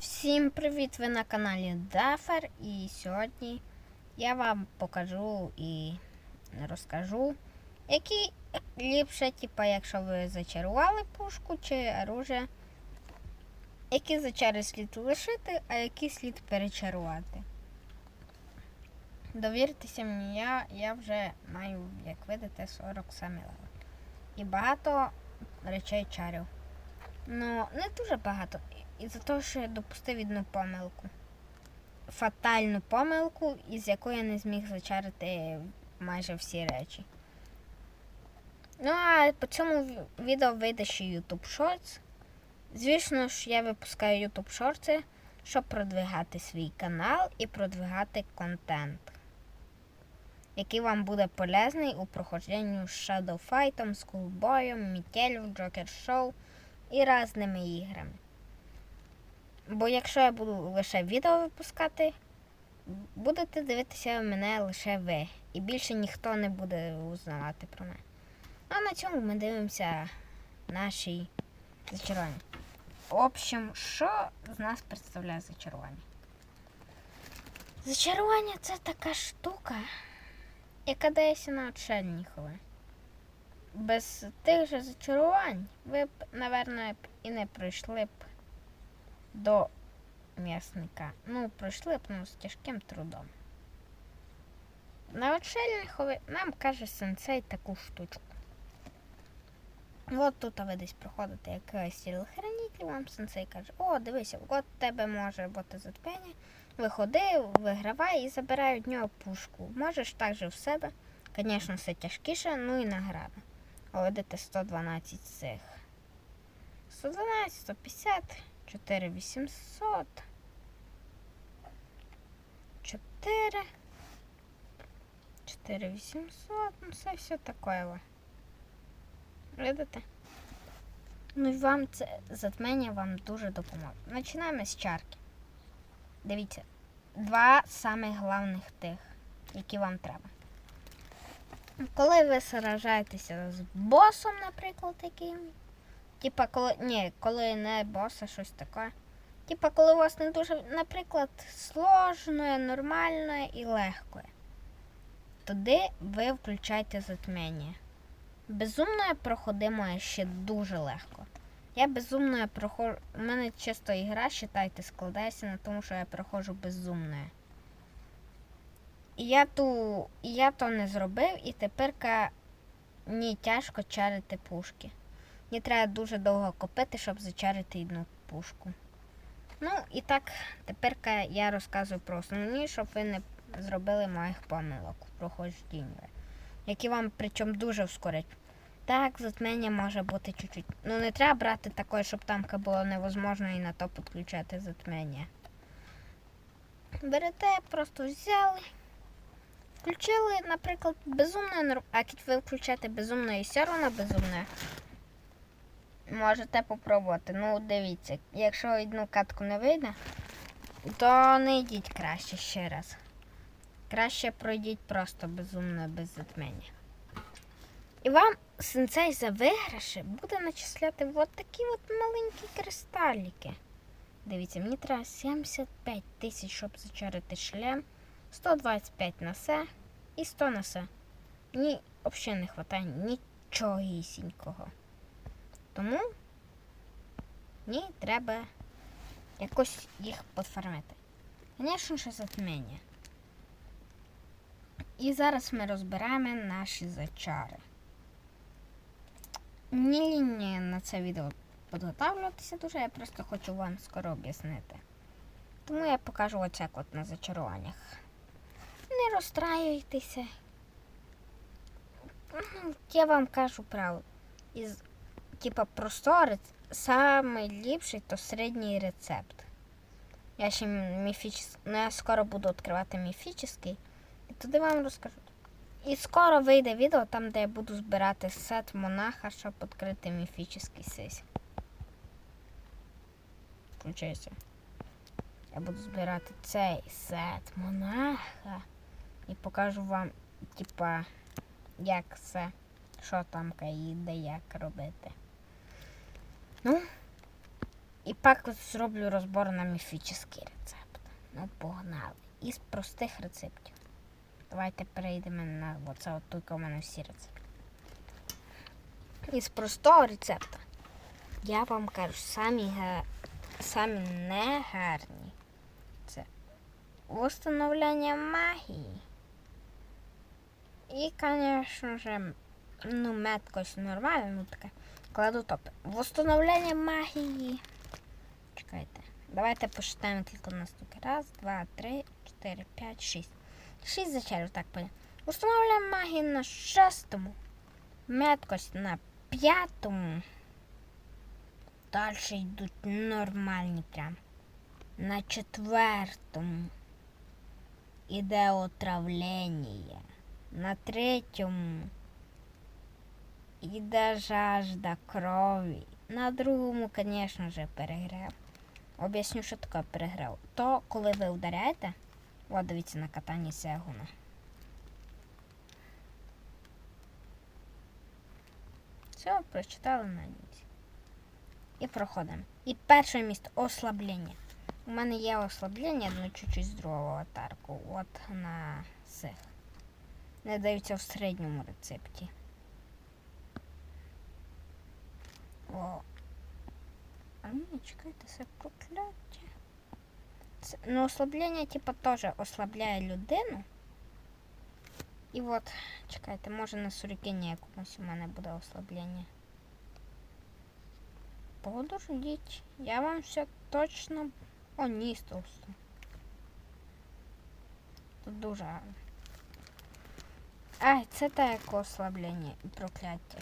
Всім привіт! Ви на каналі Дафер і сьогодні я вам покажу і розкажу, які ліпше, типа, якщо ви зачарували пушку чи оружие, які зачари слід лишити, а які слід перечарувати. Довіртеся мені, я, я вже маю, як видите, 47 левел. І багато речей чарю. Ну, не дуже багато. І за те, що я допустив одну помилку. Фатальну помилку, із якої я не зміг зачарити майже всі речі. Ну, а по цьому відео вийде ще YouTube Shorts. Звісно ж, я випускаю YouTube Shorts, щоб продвигати свій канал і продвигати контент, який вам буде полезний у проходженню з Shadow Fight, Скулбоєм, Мікелів, Joker Show і різними іграми. Бо якщо я буду лише відео випускати, будете дивитися мене лише ви. І більше ніхто не буде узнавати про мене. А на цьому ми дивимося наші зачарування. В общем, що з нас представляє зачарування? Зачарування це така штука, яка дається на отшельникове. Без тих же зачарувань ви б, напевно, і не прийшли б до м'ясника. Ну, пройшли б ну, з тяжким трудом. На отшельникові нам каже сенсей таку штучку. От тут ви десь проходите якийсь тілохранитель, вам сенсей каже, о, дивися, от тебе може бути затмення. Виходи, вигравай і забирай від нього пушку. Можеш також в себе. Звісно, все тяжкіше, ну і награда. Видите, 112 цих. 112, 150, 4800. 4. 4800, ну це все таке. Видите? Ну і вам це затмення вам дуже допоможе. Починаємо з чарки. Дивіться, два самих головних тих, які вам треба. Коли ви сражаєтеся з босом, наприклад, таким. Типа, коли. Ні, коли не боса, щось таке. Типа, коли у вас не дуже, наприклад, сложне, нормальне і легке. Тоді ви включаєте затмення. Безумне проходимо ще дуже легко. Я безумне проходжу. У мене чисто ігра, вважайте, складається на тому, що я проходжу безумне. І я ту. Я то не зробив, і тепер мені тяжко чарити пушки. Мені треба дуже довго копити, щоб зачарити одну пушку. Ну і так, тепер я розказую про основні, щоб ви не зробили моїх помилок в проходженні, які вам причому дуже ускорять. Так, затмення може бути чуть-чуть. Ну не треба брати такої, щоб там було невозможно і на то підключати затмення. Берете, просто взяли. Включили, наприклад, безумне, а як ви включаєте безумне і все одно безумне. Можете попробувати. Ну, дивіться, якщо одну катку не вийде, то не йдіть краще ще раз. Краще пройдіть просто безумно без затмення. І вам сенсей за виграші буде начисляти от такі от маленькі кристаліки. Дивіться, мені треба 75 тисяч, щоб зачарити шлем, 125 на все і 100 на все. Мені взагалі не вистачає нічогісінького. Тому мені треба якось їх пофармити. Звісно, що затмення. І зараз ми розбираємо наші зачари. Мені лінії на це відео підготовлюватися дуже, я просто хочу вам скоро об'яснити. Тому я покажу оце от на зачаруваннях. Не розстраюйтеся. Я вам кажу правду. Із, типа, просторець найліпший то середній рецепт. Я ще міфічний, ну я скоро буду відкривати міфічний. І туди вам розкажу. І скоро вийде відео там, де я буду збирати сет монаха, щоб відкрити міфічний сись. Включайся. Я буду збирати цей сет монаха і покажу вам, типа, як це, що там і як робити. Ну, і тепер зроблю розбор на міфічний рецепт. Ну, погнали. Із простих рецептів. Давайте перейдемо на оце от тільки у мене всі рецепти. Із простого рецепта. Я вам кажу, самі, самі не гарні. Це встановлення магії. І, звісно ну, меткость нормально, ну таке. Кладу топ. Восстановлення магії. Чекайте. Давайте посчитаємо тільки на штуки. Раз, два, три, чотири, п'ять, шість. Шість зачарів, так понял. Встановлення магії на шестому. Меткость на п'ятому. Далі йдуть нормальні прям. На четвертому. Іде отравлення. На третьому. Іде жажда крові. На другому, звісно ж, перегрев. Об'ясню, що таке перегрев. То, коли ви ударяєте, от дивіться на катанні Сегуна. Все, прочитали на ніч. І проходимо. І перше місце ослаблення. У мене є ослаблення, ну чуть-чуть з другого аватарку. От на цих. Не даються в середньому рецепті. чекайте, це прокляття. Це, ну, ослаблення, типа, теж ослабляє людину. І от, чекайте, може на сурікині якомусь у мене буде ослаблення. Подождіть, я вам все точно. О, ні, товсто. Тут дуже гарно. Ай, це так ослаблення і прокляття.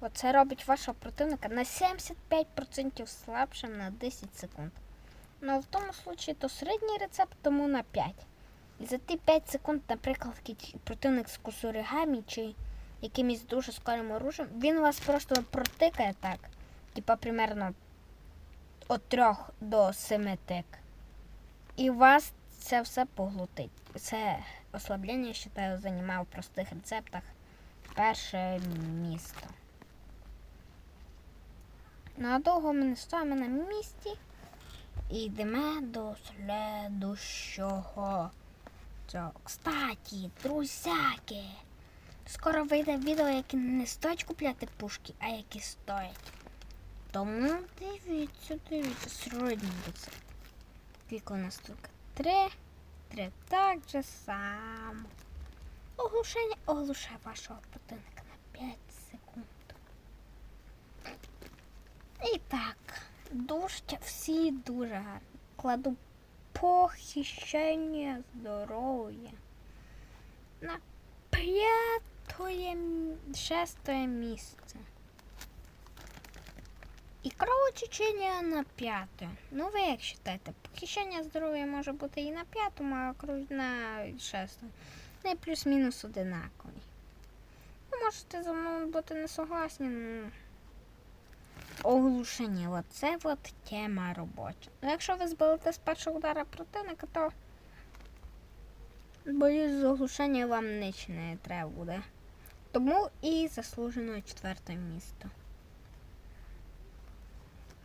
Оце робить вашого противника на 75% слабшим на 10 секунд. Ну в тому случаї то середній рецепт, тому на 5. І за ті 5 секунд, наприклад, противник з кусуригамі чи якимось дуже скорим оружием, він вас просто протикає так. Типа примерно від 3 до 7 тик. І вас це все поглотить. Це ослаблення, я вважаю, займає в простих рецептах перше місто. Ну, а довго ми не стоїмо на місці і йдемо до следующого. Цього. Кстати, друзяки, скоро вийде відео, які не стоять купляти пушки, а які стоять. Тому дивіться, дивіться, рецепт. Скільки у нас тут? Три. Три. Так же само. Оглушення оглушає вашого противника на 5 секунд. І так, дуже всі дуже гарні. Кладу похищення здоров'я. На п'ятое, шестое місце. І кровотечення на п'яте. Ну ви як вважаєте, похищення здоров'я може бути і на п'ятому, а на шестому. Не плюс-мінус одинакові. Ви можете зі мною бути не согласні, ну оглушення. Оце от тема робоча. Ну, якщо ви збилите з першого удара противника, то боюсь, з оглушення вам ніч не треба буде. Тому і заслужено четверте місто.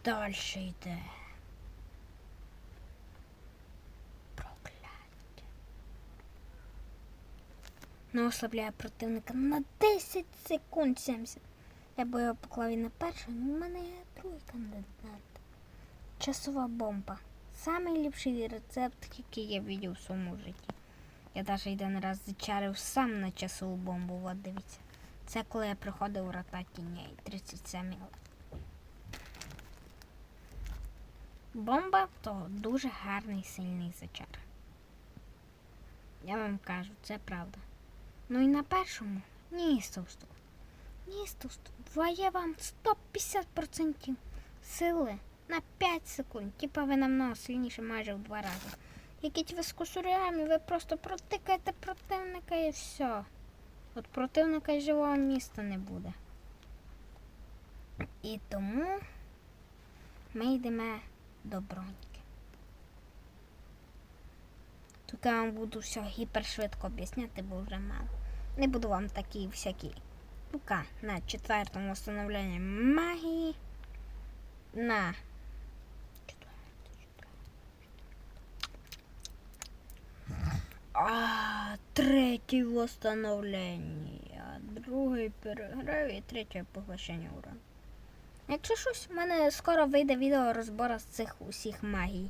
Далі йде. Прокляття. Ну, ослабляє противника на 10 секунд 70. Я би його поклав і на першу, але в мене є другий кандидат. Часова бомба. Самий ліпший рецепт, який я бачив у своєму житті. Я навіть один раз зачарив сам на часову бомбу. От дивіться. Це коли я приходив у рота тіней 37 лет. Бомба то дуже гарний сильний зачар. Я вам кажу, це правда. Ну і на першому ні, стовсту. Ні, стовсту. Дає вам 150% сили на 5 секунд. Типа ви намного сильніше майже в два рази. Якісь ви з кусурями, ви просто протикаєте противника і все. От противника й живого міста не буде. І тому ми йдемо до броньки. Тут я вам буду все гіпершвидко об'ясняти, бо вже мало. Не буду вам такі всякі. Кубка на четвертом установлении магии. На А, третій в остановленні. Другий переграв і третє поглощення урону. Якщо щось, в мене скоро вийде відео розбору з цих усіх магій.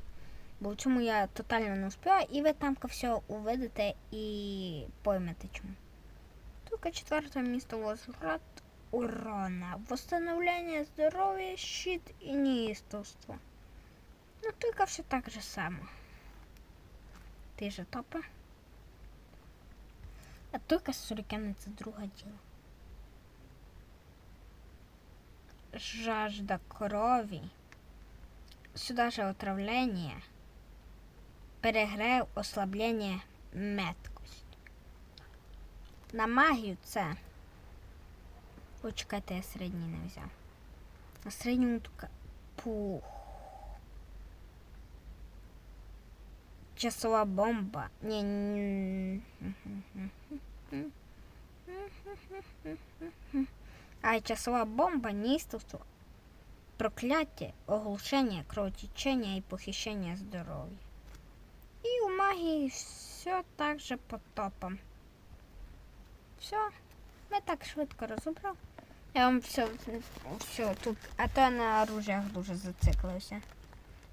Бо в чому я тотально не успіла, і ви там все увидите і поймете чому. Тільки четверте місто возврат урона, восстановлення здоров'я, щит і неістовство. Ну, тільки все так же само. Ти же топа. А тільки сюрикени це друге діло. Жажда крові. Сюда же отравление. Перегрев, ослаблення, меткость. На магію це. Почекайте, я середній не взяв. На середньому тука. Пух. Часова бомба. Ні. ні. А часова бомба неистовство, проклятие, оглушение, кровотечение и похищение здоровья. И у магии все так же по топам. Все, ми так швидко розібрав. Я вам все, все тут, а то на оружіях дуже зациклився.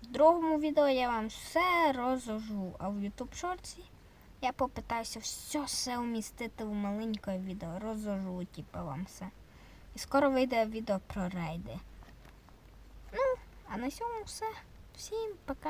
В другому відео я вам все розложу, а в YouTube шорці я попитаюся все все вмістити в маленьке відео. Розложу, типу, вам все. І скоро вийде відео про рейди. Ну, а на цьому все. Всім пока.